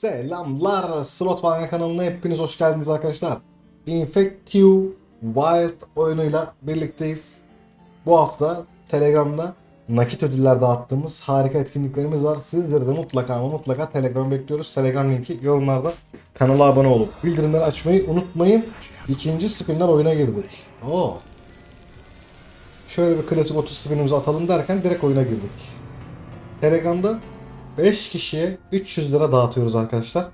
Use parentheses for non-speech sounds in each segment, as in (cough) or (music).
Selamlar Slot Vanya kanalına hepiniz hoş geldiniz arkadaşlar. Infective Wild oyunuyla birlikteyiz. Bu hafta Telegram'da nakit ödüller dağıttığımız harika etkinliklerimiz var. Sizleri de mutlaka ama mutlaka Telegram bekliyoruz. Telegram linki yorumlarda. Kanala abone olup bildirimleri açmayı unutmayın. İkinci spinden oyuna girdik. Oo. Şöyle bir klasik 30 spinimizi atalım derken direkt oyuna girdik. Telegram'da 5 kişiye 300 lira dağıtıyoruz arkadaşlar.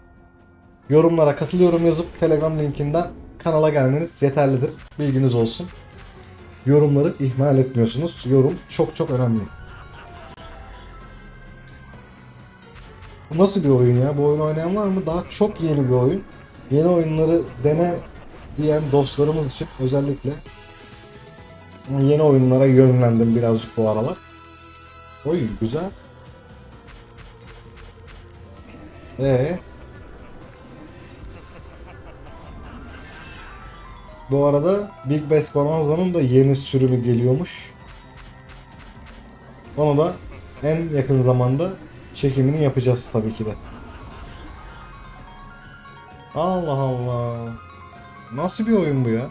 Yorumlara katılıyorum yazıp Telegram linkinden kanala gelmeniz yeterlidir. Bilginiz olsun. Yorumları ihmal etmiyorsunuz. Yorum çok çok önemli. Bu nasıl bir oyun ya? Bu oyunu oynayan var mı? Daha çok yeni bir oyun. Yeni oyunları dene diyen dostlarımız için özellikle yeni oyunlara yönlendim birazcık bu aralar. Oy güzel. Ee. Bu arada Big Bass Bonanza'nın da yeni sürümü geliyormuş. Onu da en yakın zamanda çekimini yapacağız tabii ki de. Allah Allah. Nasıl bir oyun bu ya?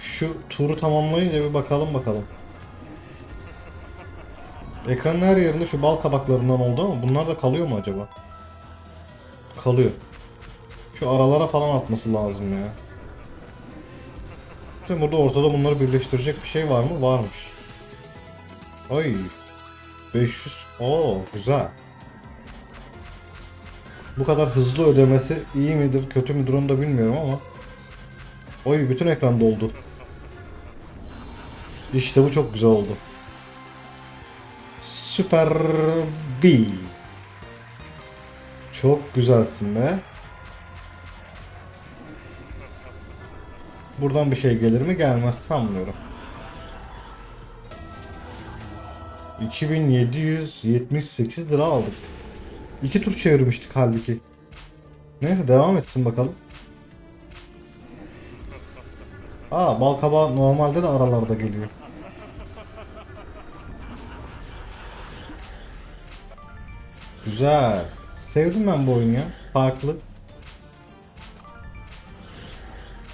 Şu turu tamamlayınca bir bakalım bakalım. Ekranın her yerinde şu bal kabaklarından oldu ama bunlar da kalıyor mu acaba? Kalıyor. Şu aralara falan atması lazım ya. Şimdi burada ortada bunları birleştirecek bir şey var mı? Varmış. Ay. 500. Oo güzel. Bu kadar hızlı ödemesi iyi midir kötü müdür onu da bilmiyorum ama. Oy bütün ekran doldu. İşte bu çok güzel oldu. Süper B. Çok güzelsin be. Buradan bir şey gelir mi? Gelmez sanmıyorum. 2778 lira aldık. İki tur çevirmiştik halbuki. Neyse devam etsin bakalım. Aa bal kabağı normalde de aralarda geliyor. Güzel. Sevdim ben bu oyunu ya. Farklı.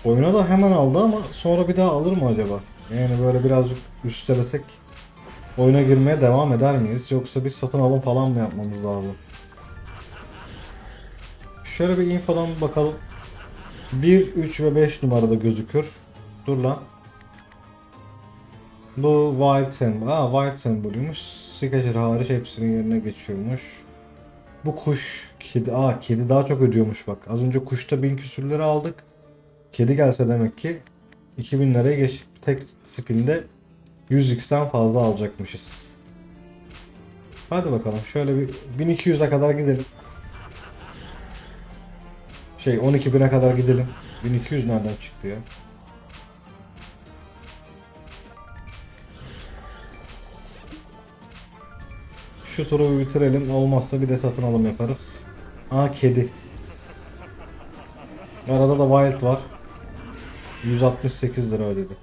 Oyuna da hemen aldı ama sonra bir daha alır mı acaba? Yani böyle birazcık üstelesek oyuna girmeye devam eder miyiz? Yoksa bir satın alım falan mı yapmamız lazım? Şöyle bir infodan bakalım. 1, 3 ve 5 numarada gözükür. Dur lan. Bu wild symbol. Aa wild sembolüymüş. Sketcher hariç hepsinin yerine geçiyormuş. Bu kuş. Kedi. Aa kedi daha çok ödüyormuş bak. Az önce kuşta 1000 küsür lira aldık. Kedi gelse demek ki 2000 liraya geç tek spinde 100x'ten fazla alacakmışız. Hadi bakalım şöyle bir 1200'e kadar gidelim. Şey 12.000'e kadar gidelim. 1200 nereden çıktı ya? Şu turu bitirelim. Olmazsa bir de satın alım yaparız. Aa kedi. Arada da Wild var. 168 lira ödedi.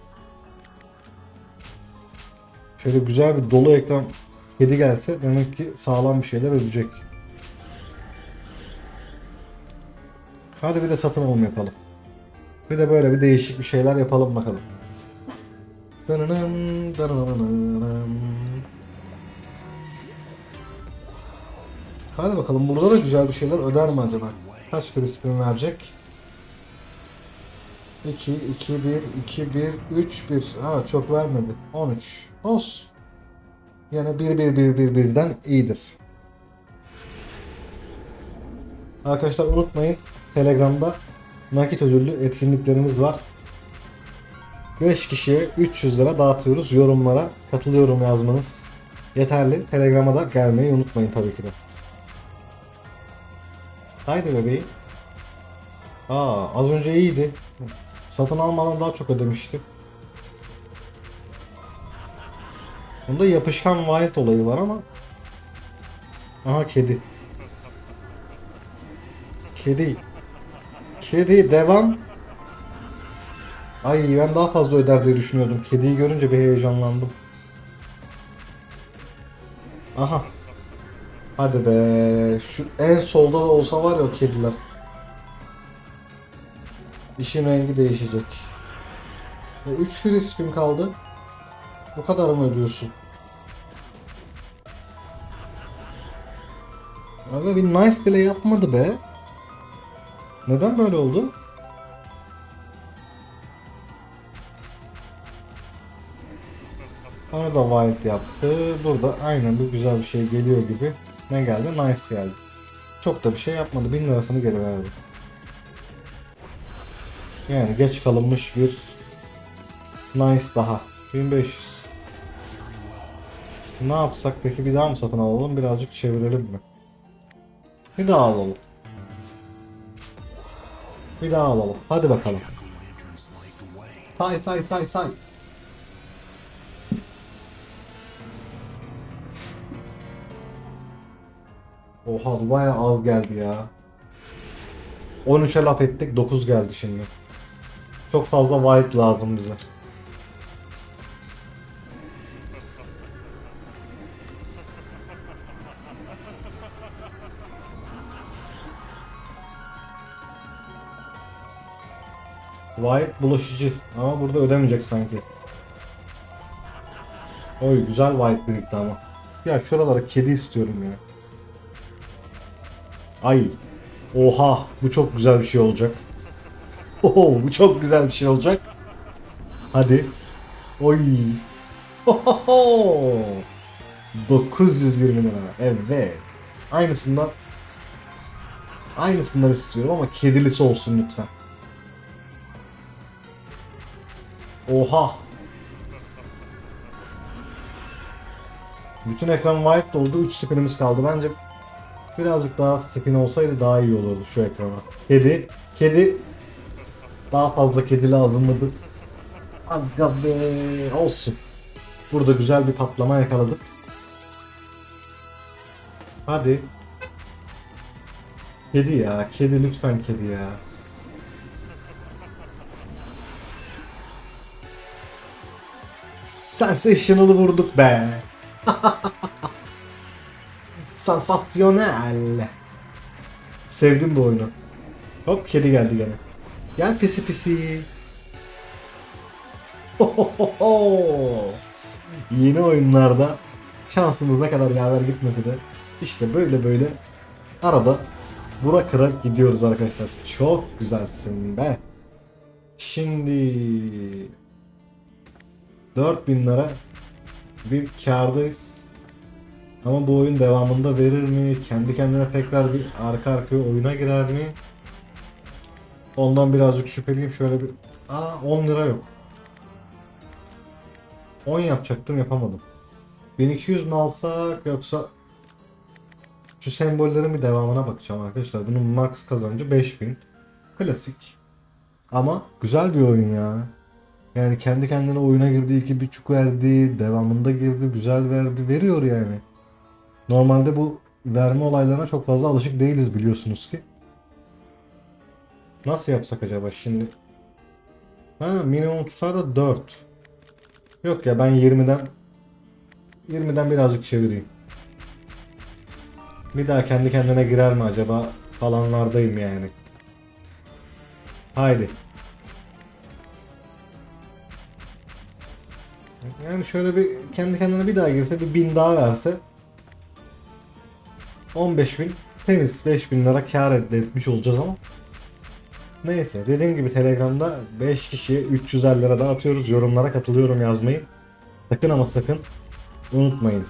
Şöyle güzel bir dolu ekran kedi gelse demek ki sağlam bir şeyler ödeyecek. Hadi bir de satın alım yapalım. Bir de böyle bir değişik bir şeyler yapalım bakalım. Dınınım, dınınım. Hadi bakalım burada da güzel bir şeyler öder mi acaba? Kaç free spin verecek? 2, 2, 1, 2, 1, 3, 1. Ha çok vermedi. 13. Olsun. Yani 1, 1, 1, 1, 1'den iyidir. Arkadaşlar unutmayın. Telegram'da nakit ödüllü etkinliklerimiz var. 5 kişiye 300 lira dağıtıyoruz. Yorumlara katılıyorum yazmanız yeterli. Telegram'a da gelmeyi unutmayın tabii ki de. Haydi bebeğim. Aa az önce iyiydi. Satın almadan daha çok ödemişti. Bunda yapışkan wild olayı var ama. Aha kedi. Kedi. Kedi devam. Ay ben daha fazla öder diye düşünüyordum. Kediyi görünce bir heyecanlandım. Aha. Hadi be. Şu en solda da olsa var ya o kediler. İşin rengi değişecek. 3 free spin kaldı. Bu kadar mı ödüyorsun? Aga bir nice bile yapmadı be. Neden böyle oldu? Onu da white yaptı. Burada aynen bir güzel bir şey geliyor gibi. Ne geldi? Nice geldi. Çok da bir şey yapmadı. 1000 lirasını geri verdi. Yani geç kalınmış bir nice daha. 1500. Ne yapsak peki bir daha mı satın alalım? Birazcık çevirelim mi? Bir daha alalım. Bir daha alalım. Hadi bakalım. Say say say say. Oha baya az geldi ya. 13'e laf ettik 9 geldi şimdi. Çok fazla white lazım bize. White bulaşıcı ama burada ödemeyecek sanki. Oy güzel white birikti ama. Ya şuralara kedi istiyorum ya. Ay. Oha bu çok güzel bir şey olacak. (laughs) Oho bu çok güzel bir şey olacak. Hadi. Oy. Ohoho. 920 lira. Evet. Aynısından Aynısından istiyorum ama kedilisi olsun lütfen. Oha. Bütün ekran white oldu. 3 spinimiz kaldı. Bence birazcık daha spin olsaydı daha iyi olurdu şu ekrana. Kedi. Kedi. Daha fazla kedi lazım mıydı? Aga be. Olsun. Burada güzel bir patlama yakaladık. Hadi. Kedi ya. Kedi lütfen kedi ya. Sensational'ı vurduk be. (laughs) Sansasyonel. Sevdim bu oyunu. Hop kedi geldi gene. Gel pisi pisi. Yeni oyunlarda şansımız ne kadar yaver gitmese de işte böyle böyle arada bura kıra gidiyoruz arkadaşlar. Çok güzelsin be. Şimdi 4000 lira bir kardayız. Ama bu oyun devamında verir mi? Kendi kendine tekrar bir arka arkaya oyuna girer mi? Ondan birazcık şüpheliyim. Şöyle bir... Aa 10 lira yok. 10 yapacaktım yapamadım. 1200 mi alsak yoksa şu sembollerin bir devamına bakacağım arkadaşlar. Bunun max kazancı 5000. Klasik. Ama güzel bir oyun ya. Yani kendi kendine oyuna girdi, iki buçuk verdi, devamında girdi, güzel verdi, veriyor yani. Normalde bu verme olaylarına çok fazla alışık değiliz biliyorsunuz ki. Nasıl yapsak acaba şimdi? Ha minimum tutar da 4. Yok ya ben 20'den 20'den birazcık çevireyim. Bir daha kendi kendine girer mi acaba falanlardayım yani. Haydi. Yani şöyle bir kendi kendine bir daha girse bir bin daha verse 15 bin temiz 5 bin lira kar elde etmiş olacağız ama Neyse dediğim gibi Telegram'da 5 kişiye 350 lira da atıyoruz. Yorumlara katılıyorum yazmayı. Sakın ama sakın unutmayın.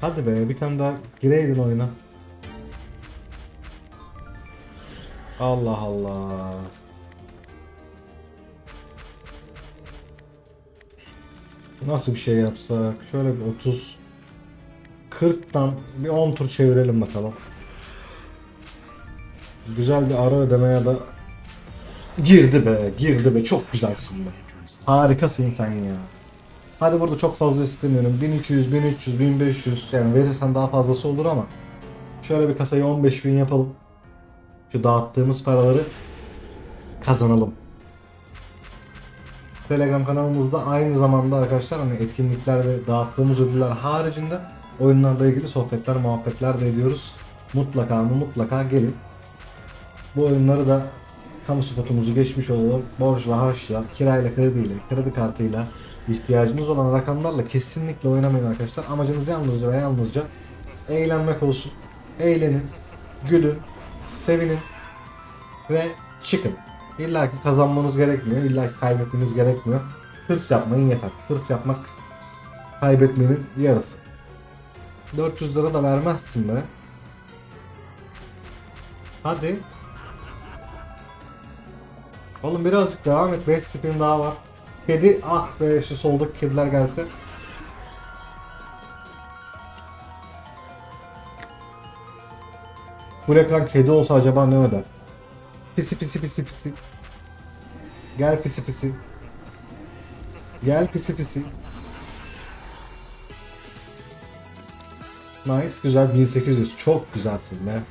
Hadi be bir tane daha gireydin oyuna. Allah Allah. Nasıl bir şey yapsak? Şöyle bir 30 40'tan bir 10 tur çevirelim bakalım. Güzel bir ara ödeme ya da girdi be, girdi be. Çok güzelsin be. Harikasın sen ya. Hadi burada çok fazla istemiyorum. 1200, 1300, 1500 yani verirsen daha fazlası olur ama şöyle bir kasayı 15.000 yapalım. Şu dağıttığımız paraları kazanalım. Telegram kanalımızda aynı zamanda arkadaşlar hani etkinlikler ve dağıttığımız ödüller haricinde oyunlarla ilgili sohbetler, muhabbetler de ediyoruz. Mutlaka mı mutlaka gelin. Bu oyunları da kamu spotumuzu geçmiş olalım. Borçla, harçla, kirayla, krediyle, kredi kartıyla ihtiyacınız olan rakamlarla kesinlikle oynamayın arkadaşlar. Amacınız yalnızca ve yalnızca eğlenmek olsun. Eğlenin, gülün, sevinin ve çıkın. İlla ki kazanmanız gerekmiyor, illa ki kaybetmeniz gerekmiyor. Hırs yapmayın yeter. Hırs yapmak kaybetmenin yarısı. 400 lira da vermezsin be. Hadi. Oğlum birazcık devam et. 5 spin daha var. Kedi ah be şu soldaki kediler gelse. Bu ekran kedi olsa acaba ne öder? Pisi pisi pisi pisi. Gel pisi pisi. Gel pisi pisi. Nice güzel 1800 çok güzelsin be.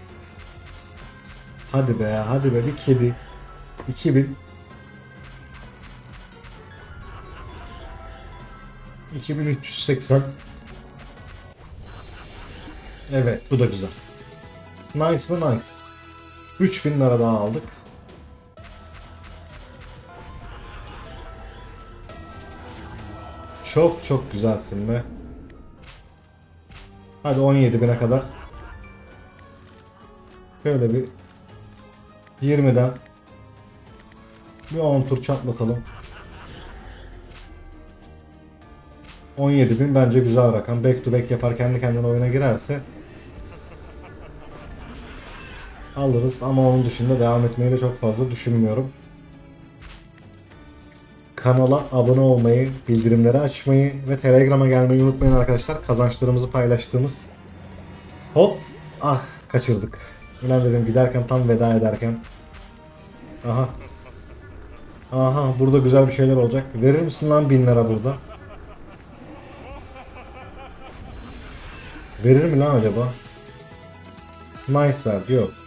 Hadi be hadi be bir kedi. 2000 2380 Evet bu da güzel. Nice mı nice. 3000 lira daha aldık. Çok çok güzelsin be. Hadi 17.000'e kadar. Şöyle bir 20'den bir 10 tur çatlatalım. 17.000 bence güzel rakam. Back to back yapar kendi kendine oyuna girerse alırız ama onun dışında devam etmeyi de çok fazla düşünmüyorum. Kanala abone olmayı, bildirimleri açmayı ve Telegram'a gelmeyi unutmayın arkadaşlar. Kazançlarımızı paylaştığımız. Hop! Ah kaçırdık. Ulan dedim giderken tam veda ederken. Aha. Aha burada güzel bir şeyler olacak. Verir misin lan 1000 lira burada? Verir mi lan acaba? Nice yok.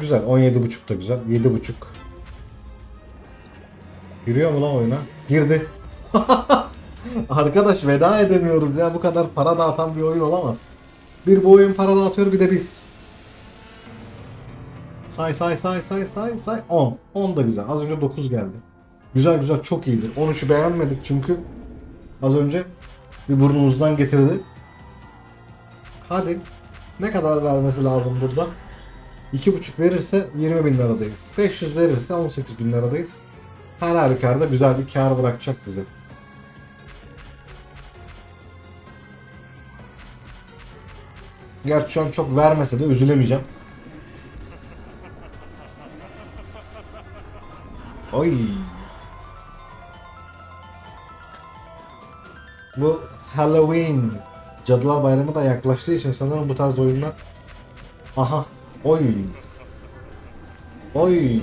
Güzel 17.5 da güzel. 7.5. Giriyor mu lan oyuna? Girdi. (laughs) Arkadaş veda edemiyoruz ya bu kadar para dağıtan bir oyun olamaz. Bir bu oyun para dağıtıyor bir de biz. Say say say say say say 10. 10 da güzel. Az önce 9 geldi. Güzel güzel çok iyiydi. 13'ü beğenmedik çünkü az önce bir burnumuzdan getirdi. Hadi. Ne kadar vermesi lazım burada? 2.5 verirse 20 bin liradayız. 500 verirse 18 bin liradayız. Her halükarda güzel bir kar bırakacak bize. Gerçi şu an çok vermese de üzülemeyeceğim. Oy. Bu Halloween Cadılar Bayramı da yaklaştığı için sanırım bu tarz oyunlar Aha. Oy. Oy.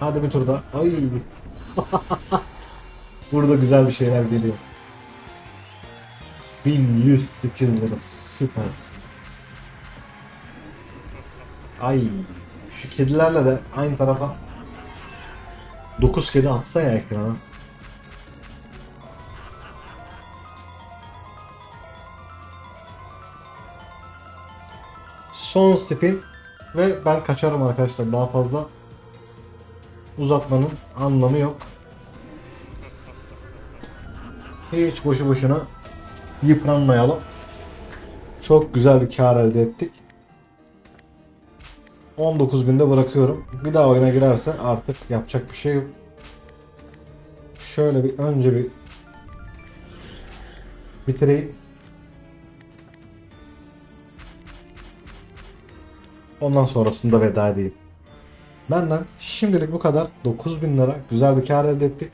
Hadi bir turda. Ay. (laughs) Burada güzel bir şeyler geliyor. 1108 lira süpersin. Ay. Şu kedilerle de aynı tarafa 9 kedi atsa ya ekrana. Son spin ve ben kaçarım arkadaşlar daha fazla uzatmanın anlamı yok. Hiç boşu boşuna yıpranmayalım. Çok güzel bir kar elde ettik. 19.000'de bırakıyorum. Bir daha oyuna girerse artık yapacak bir şey yok. Şöyle bir önce bir bitireyim. Ondan sonrasında veda edeyim. Benden şimdilik bu kadar. 9000 lira güzel bir kar elde ettik.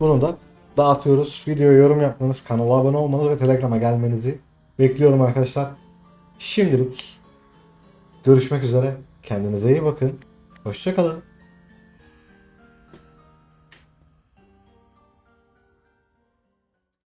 Bunu da dağıtıyoruz. Videoya yorum yapmanız, kanala abone olmanız ve Telegram'a gelmenizi bekliyorum arkadaşlar. Şimdilik görüşmek üzere. Kendinize iyi bakın. Hoşçakalın.